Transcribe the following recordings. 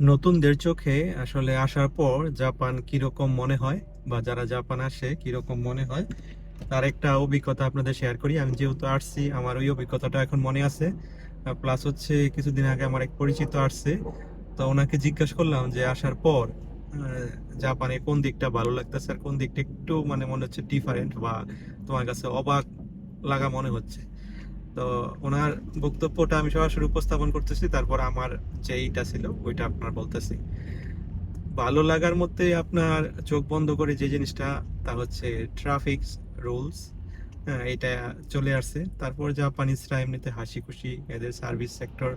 নতুনদের চোখে আসলে আসার পর জাপান কীরকম মনে হয় বা যারা জাপান আসে কীরকম মনে হয়, তার একটা অভিজ্ঞতা আপনাদের শেয়ার করি। আমি যেহেতু আসছি, আমার ওই অভিজ্ঞতাটা এখন মনে আছে। প্লাস হচ্ছে কিছুদিন আগে আমার এক পরিচিত আসছে, তো ওনাকে জিজ্ঞেস করলাম যে আসার পর জাপানে কোন দিকটা ভালো লাগতেছে আর কোন দিকটা একটু মানে মনে হচ্ছে ডিফারেন্ট বা তোমার কাছে অবাক লাগা মনে হচ্ছে। তো ওনার বক্তব্যটা আমি সরাসরি উপস্থাপন করতেছি, তারপর আমার যেইটা ছিল ওইটা আপনার বলতেছি। ভালো লাগার মধ্যে আপনার চোখ বন্ধ করে যে জিনিসটা, তা হচ্ছে ট্রাফিক রুলস এটা চলে আসছে। তারপর জাপানিজরা এমনিতে হাসি খুশি এদের সার্ভিস সেক্টর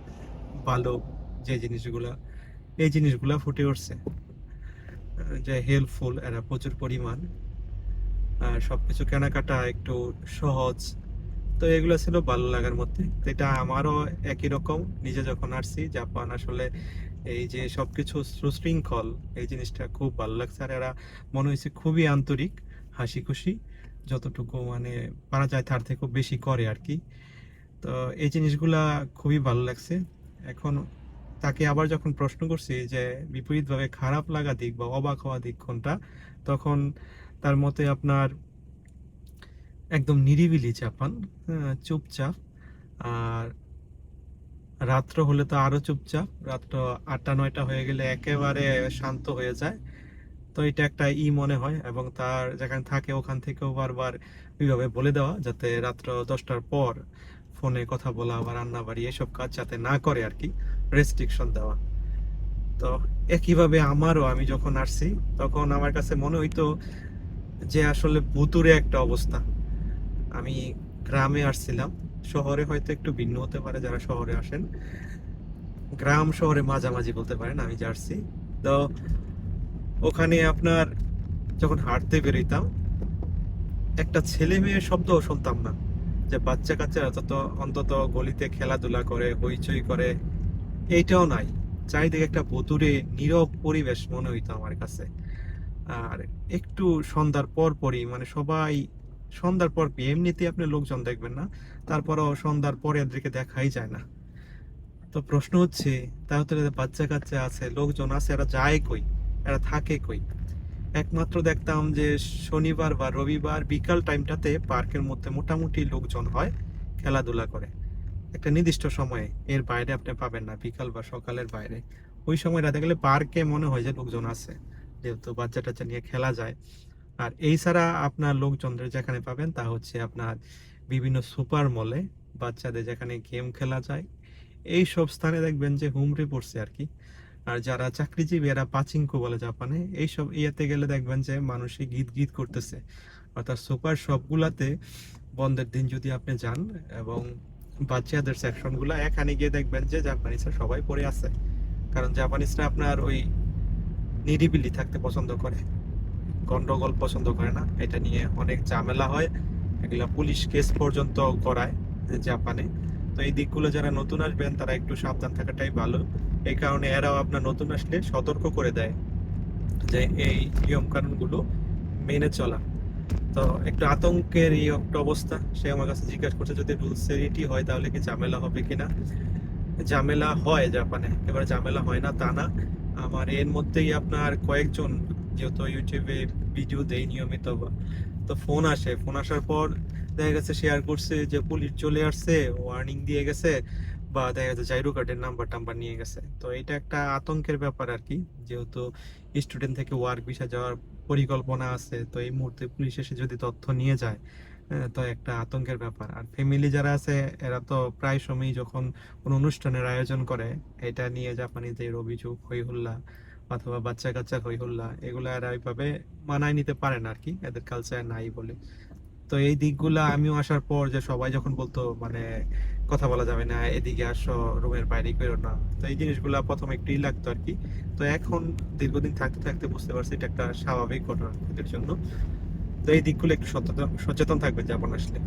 ভালো, যে জিনিসগুলা, এই জিনিসগুলা ফুটে উঠছে। যে হেল্পফুল এরা প্রচুর পরিমাণ। আর সবকিছু কেনাকাটা একটু সহজ তো এগুলো ছিল ভালো লাগার মধ্যে। এটা আমারও একই রকম। নিজে যখন আসছি, জাপান আসলে এই যে সবকিছু সুশৃঙ্খল, এই জিনিসটা খুব ভালো লাগছে। আর এরা মনে হয়েছে খুবই আন্তরিক হাসি খুশি যতটুকু মানে পারা যায় তার থেকেও বেশি করে আর কি। তো এই জিনিসগুলা খুবই ভালো লাগছে। এখন তাকে আবার যখন প্রশ্ন করছি যে বিপরীতভাবে খারাপ লাগা দিক বা অবাক হওয়া দিক কোনটা, তখন তার মতে আপনার একদম নিরিবিলি জাপান হ্যাঁ, চুপচাপ। আর রাত্র হলে তো আরও চুপচাপ রাত্র আটটা নয়টা হয়ে গেলে একেবারে শান্ত হয়ে যায়। তো এটা একটা ই মনে হয় এবং তার যেখানে থাকে ওখান থেকেও বারবার ওইভাবে বলে দেওয়া যাতে রাত্র দশটার পর ফোনে কথা বলা বা রান্না বাড়ি এসব কাজ যাতে না করে আর কি রেস্ট্রিকশন দেওয়া। তো একইভাবে আমারও আমি যখন আসছি তখন আমার কাছে মনে হইতো যে আসলে ভুতুরে একটা অবস্থা। আমি গ্রামে আসছিলাম। শহরে হয়তো একটু ভিন্ন হতে পারে যারা শহরে আসেন। গ্রাম শহরে মাঝামাঝি বলতে পারেন, আমি যে আসছি তো ওখানে আপনার যখন হাঁটতে বেরোইতাম, একটা ছেলে মেয়ের শব্দও শুনতাম না। যে বাচ্চা কাচ্চারা তত অন্তত গলিতে খেলাধুলা করে, হইচই করে, এইটাও নাই। চারিদিকে একটা বতুরে নীরব পরিবেশ মনে হইতো আমার কাছে। আর একটু সন্ধ্যার পর পরই মানে সবাই সন্ধ্যার পর কি? এমনিতে আপনি লোকজন দেখবেন না। তারপরও সন্ধ্যার পরে এদেরকে দেখাই যায় না। তো প্রশ্ন হচ্ছে তাহলে বাচ্চা কাচ্চা আছে, লোকজন আছে, এরা যায় কই? এরা থাকে কই? একমাত্র দেখতাম যে শনিবার বা রবিবার বিকাল টাইমটাতে পার্কের মধ্যে মোটামুটি লোকজন হয়, খেলাধুলা করে। একটা নির্দিষ্ট সময়ে, এর বাইরে আপনি পাবেন না, বিকাল বা সকালের বাইরে। ওই সময় রাতে গেলে পার্কে মনে হয় যে লোকজন আছে। যেহেতু বাচ্চা টাচ্চা নিয়ে খেলা যায়। আর এই ছাড়া আপনার লোকজনদের যেখানে পাবেন তা হচ্ছে আপনার বিভিন্ন সুপার মলে বাচ্চাদের যেখানে গেম খেলা যায়। এই সব স্থানে দেখবেন যে হুমড়ি পড়ছে আর কি। আর যারা চাকরিজীবী, এরা পাচিঙ্কো বলে জাপানে এইসব ইয়েতে গেলে দেখবেন যে মানুষই গীত গীত করতেছে। অর্থাৎ সুপার সবগুলাতে বন্ধের দিন যদি আপনি যান এবং বাচ্চাদের সেকশনগুলো, এখানে গিয়ে দেখবেন যে জাপানিসরা সবাই পড়ে আছে। কারণ জাপানিসরা আপনার ওই নিরিবিলি থাকতে পছন্দ করে। গন্ডগোল পছন্দ করে না। এটা নিয়ে অনেক ঝামেলা হয়। এগুলা পুলিশ কেস পর্যন্ত করায় জাপানে। তো এই দিকগুলো যারা নতুন আসবেন, তারা একটু সাবধান থাকাটাই ভালো। এই কারণে এরাও আপনার নতুন আসলে সতর্ক করে দেয় যে এই নিয়ম কানুনগুলো মেনে চলা। তো একটু আতঙ্কের এই একটা অবস্থা। সে আমার কাছে জিজ্ঞাসা করছে, যদি রুলস সেরিটি হয়, তাহলে কি ঝামেলা হবে কিনা? ঝামেলা হয় জাপানে। এবার ঝামেলা হয় না, তা না। আমার এর মধ্যেই আপনার কয়েকজন যেহেতু ইউটিউবে ভিডিও দেই নিয়মিত তো ফোন আসে। ফোন আসার পর দেখা গেছে শেয়ার করছে যে পুলিশ চলে আসছে ওয়ার্নিং দিয়ে গেছে বা দেখা যাচ্ছে জাইরো কার্ডের নাম্বার টাম্বার নিয়ে গেছে। তো এটা একটা আতঙ্কের ব্যাপার আর কি যেহেতু স্টুডেন্ট থেকে ওয়ার্ক ভিসা যাওয়ার পরিকল্পনা আছে, তো এই মুহূর্তে পুলিশ এসে যদি তথ্য নিয়ে যায় তো একটা আতঙ্কের ব্যাপার। আর ফ্যামিলি যারা আছে, এরা তো প্রায় সময়ই যখন কোনো অনুষ্ঠানের আয়োজন করে, এটা নিয়ে জাপানিদের অভিযোগ হই হুল্লা অথবা বাচ্চা কাচ্চা হই হুল্লা এগুলো এরা ওইভাবে মানায় নিতে পারে না আর কি এদের কালচার নাই বলে। তো এই দিকগুলা আমিও আসার পর যে সবাই যখন বলতো মানে কথা বলা যাবে না, এদিকে আসো, রুমের বাইরে বেরো না। তো এই জিনিসগুলা প্রথমে একটু লাগতো আর কি তো এখন দীর্ঘদিন থাকতে থাকতে বুঝতে পারছি এটা একটা স্বাভাবিক ঘটনা এদের জন্য। তো এই দিকগুলো একটু সচেতন সচেতন থাকবে জাপান আসলে।